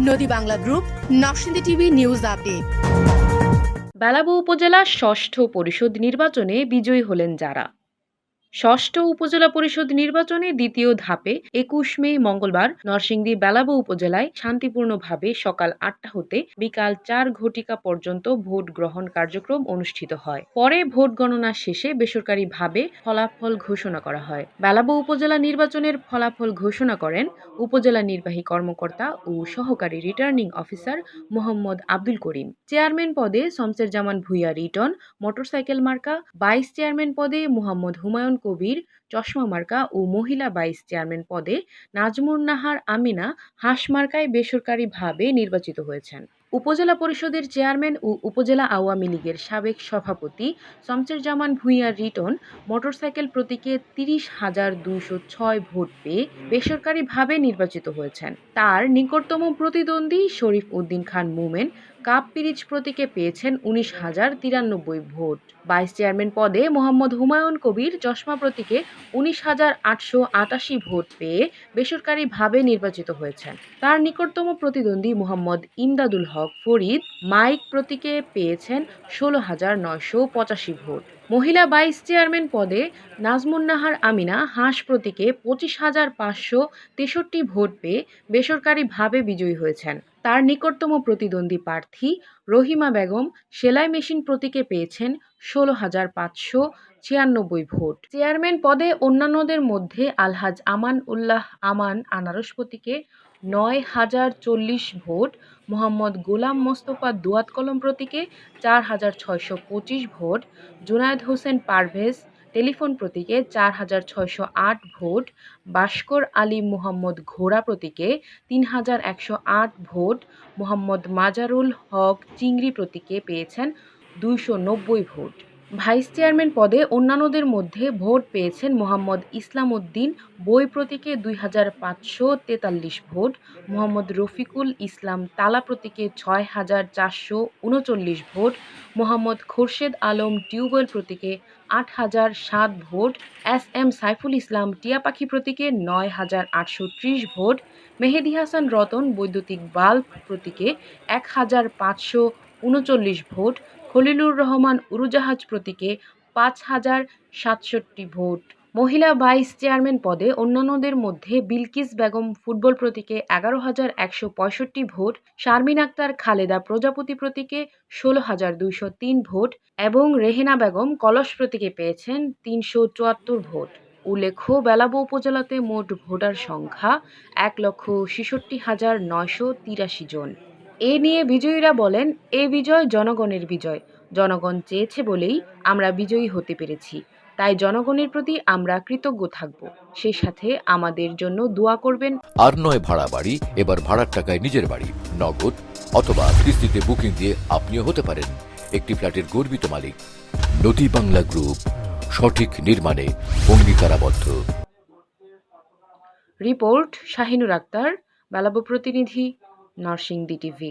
নদী Bangla group, Narsingdi TV news update. Belabo upazila ষষ্ঠ পরিষদ নির্বাচনে বিজয়ী হলেন যারা। ষষ্ঠ উপজেলা পরিষদ নির্বাচনে দ্বিতীয় ধাপে একুশ মে, মঙ্গলবার নরসিংদী বেলাবো উপজেলায় শান্তিপূর্ণভাবে সকাল আটটা হতে বিকাল চার ঘটিকা পর্যন্ত ভোট গ্রহণ কার্যক্রম অনুষ্ঠিত হয়। পরে ভোট গণনা শেষে বেসরকারিভাবে ফলাফল ঘোষণা করা হয়। বেলাবো উপজেলা নির্বাচনের ফলাফল ঘোষণা করেন উপজেলা নির্বাহী কর্মকর্তা ও সহকারী returning officer Mohammad Abdul Karim. Chairman পদে শমসের জামান ভুইয়া রিটন, মোটরসাইকেল মার্কা, ভাইস চেয়ারম্যান পদে মোহাম্মদ হুমায়ুন কবির চশমা মার্কা ও মহিলা ভাইস চেয়ারম্যান পদে নাজমুর নাহার আমিনা হাঁস মার্কায় বেসরকারিভাবে নির্বাচিত হয়েছেন। উপজেলা পরিষদের চেয়ারম্যান ও উপজেলা আওয়ামী লীগের সাবেক সভাপতি শমসের জামান ভুঁইয়ার রিটন মোটরসাইকেল প্রতীকে তিরিশ হাজার দুইশো ছয় ভোট পেয়ে বেসরকারিভাবে নির্বাচিত হয়েছেন। তার নিকটতম প্রতিদ্বন্দ্বী শরীফ উদ্দিন খান মুমেন কাপ পিরিচ প্রতীকে পেয়েছেন উনিশ হাজার তিরানব্বই ভোট। ভাইস চেয়ারম্যান পদে মোহাম্মদ হুমায়ুন কবির চশমা প্রতীকে উনিশ হাজার আটশো আটাশি ভোট পেয়ে বেসরকারিভাবে নির্বাচিত হয়েছেন। তার নিকটতম প্রতিদ্বন্দ্বী মোহাম্মদ ইমদাদুল হক ফরিদ মাইক প্রতীকে পেয়েছেন ষোলো হাজার নয়শো পঁচাশি ভোট। মহিলা ভাইস চেয়ারম্যান পদে নাজমুন নাহার আমিনা হাঁস প্রতীকে পঁচিশ হাজার পাঁচশো তেষট্টি ভোট পেয়ে বেসরকারিভাবে বিজয়ী হয়েছেন। তার নিকটতম প্রতিদ্বন্দ্বী প্রার্থী রহিমা বেগম সেলাই মেশিন প্রতীকে পেয়েছেন ষোলো হাজার পাঁচশো ছিয়ানব্বই ভোট। চেয়ারম্যান পদে অন্যান্যদের মধ্যে আলহাজ আমান উল্লাহ আমান আনারস প্রতীকে নয় হাজার চল্লিশ ভোট, মোহাম্মদ গোলাম মোস্তফা দুয়াত কলম প্রতীকে চার হাজার ছয়শো পঁচিশ ভোট, জুনায়েদ হোসেন পারভেজ টেলিফোন প্রতীকে চার হাজার ছয়শো আট ভোট, বাস্কর আলী মোহাম্মদ ঘোড়া প্রতীকে তিন হাজার একশো আট ভোট, মোহাম্মদ মাজারুল হক চিংড়ি প্রতীকে পেয়েছেন দুইশো নব্বই ভোট। ভাইস চেয়ারম্যান পদে অন্যান্যদের মধ্যে ভোট পেয়েছেন মোহাম্মদ ইসলাম উদ্দিন বই প্রতীকে দুই হাজার পাঁচশো তেতাল্লিশ ভোট, মোহাম্মদ রফিকুল ইসলাম তালা প্রতীকে ছয় হাজার চারশো উনচল্লিশ ভোট, মোহাম্মদ খোরশেদ আলম টিউবওয়েল প্রতীকে আট হাজার সাত vote, S M Saiful Islam টিয়া পাখি প্রতীকে নয় হাজার আটশো ত্রিশ ভোট, মেহেদি হাসান রতন বৈদ্যুতিক বাল্ব প্রতীকে এক হাজার পাঁচশো উনচল্লিশ ভোট খলিলুর রহমান উড়োজাহাজ প্রতীকে পাঁচ হাজার সাতষট্টি ভোট। মহিলা ভাইস চেয়ারম্যান পদে অন্যান্যদের মধ্যে বিলকিস বেগম ফুটবল প্রতীকে এগারো হাজার একশো পঁয়ষট্টি ভোট, শারমিন আক্তার খালেদা প্রজাপতি প্রতীকে ষোলো হাজার দুইশো তিন ভোট এবং রেহেনা বেগম কলস প্রতীকে পেয়েছেন তিনশো চুয়াত্তর ভোট। উল্লেখ্য, বেলাবো উপজেলাতে মোট ভোটার সংখ্যা এক লক্ষ ছেষট্টি হাজার নয়শো তিরাশি জন। এ নিয়ে বিজয়ীরা বলেন এ বিজয় জনগণের বিজয়। জনগণ চেয়েছে বলেই আমরা বিজয়ী হতে পেরেছি। তাই জনগণের প্রতি আমরা কৃতজ্ঞ থাকব। সেই সাথে আমাদের জন্য দোয়া করবেন। আর নয় ভাড়া বাড়ি এবার ভাড়ার টাকায় নিজের বাড়ি নগদ অথবা কিস্তিতে বুকিং দিয়ে আপনিও হতে পারেন। একটি ফ্ল্যাটের গর্বিত মালিক। নদী বাংলা গ্রুপ সঠিক নির্মাণে অঙ্গীকারাবদ্ধ। রিপোর্ট শাহিনুর আক্তার বেলাবো প্রতিনিধি নরসিংদী টিভি।